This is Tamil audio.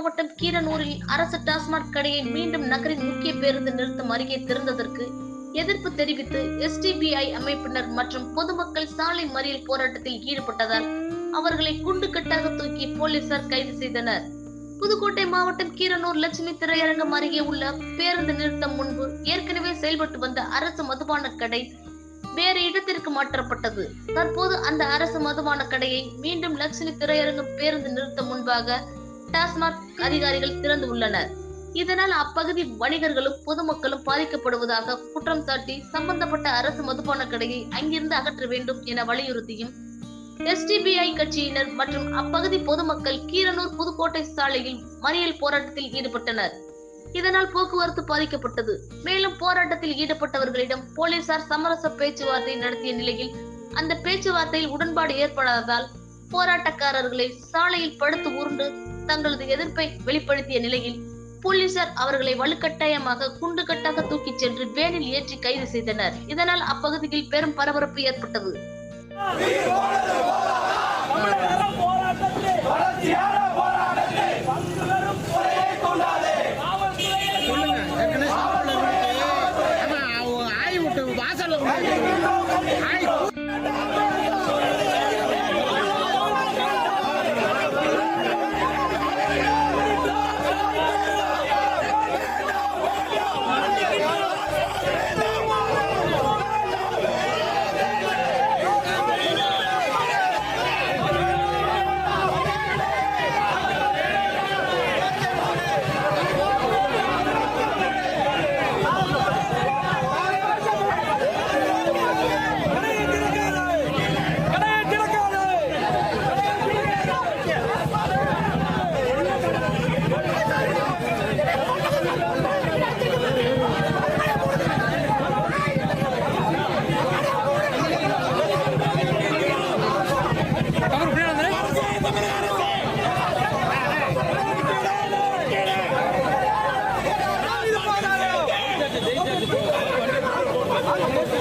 மாவட்டம் கீரனூரில் அரசு டாஸ்மாக் கடையை மீண்டும் நகரின் முக்கிய பேருந்து நிறுத்தம் அருகே திறந்ததற்கு எதிர்ப்பு தெரிவித்து எஸ்டிபிஐ அமைப்பினர் மற்றும் பொதுமக்கள் சாலை மறியல் போராட்டத்தில் ஈடுபட்டதால் அவர்களை குண்டு கட்டாக தூக்கி போலீசார் கைது செய்தனர். புதுக்கோட்டை மாவட்டம் கீரனூர் லட்சுமி திரையரங்கம் அருகே உள்ள பேருந்து நிறுத்தம் முன்பு ஏற்கனவே செயல்பட்டு வந்த அரசு மதுபான கடை வேறு இடத்திற்கு மாற்றப்பட்டது. தற்போது அந்த அரசு மதுபான கடையை மீண்டும் லட்சுமி திரையரங்கம் பேருந்து நிறுத்தம் முன்பாக டாஸ்மாக் அதிகாரிகள் திறந்து உள்ளனர். இதனால் அப்பகுதி வணிகர்களும் பொதுமக்களும் பாதிக்கப்படுவதாக குற்றம் சாட்டி சம்பந்தப்பட்ட அரசு மதுபான கடையை அங்கிருந்து அகற்ற வேண்டும் என வலியுறுத்தியும் எஸ்டிபிஐ கட்சியினர் மற்றும் அப்பகுதி பொதுமக்கள் கீரனூர் புதுக்கோட்டை சாலையில் மறியல் போராட்டத்தில் ஈடுபட்டனர். இதனால் போக்குவரத்து பாதிக்கப்பட்டது. மேலும் போராட்டத்தில் ஈடுபட்டவர்களிடம் போலீசார் சமரச பேச்சுவார்த்தை நடத்திய நிலையில் அந்த பேச்சுவார்த்தையில் உடன்பாடு ஏற்படாததால் போராட்டக்காரர்களை சாலையில் படுத்து உருண்டு தங்களது எதிர்ப்பை வெளிப்படுத்திய நிலையில் போலீசார் அவர்களை வலுக்கட்டாயமாக குண்டு கட்டாக தூக்கிச் சென்று வேனில் ஏற்றி கைது செய்தனர். இதனால் அப்பகுதியில் பெரும் பரபரப்பு ஏற்பட்டது. あの、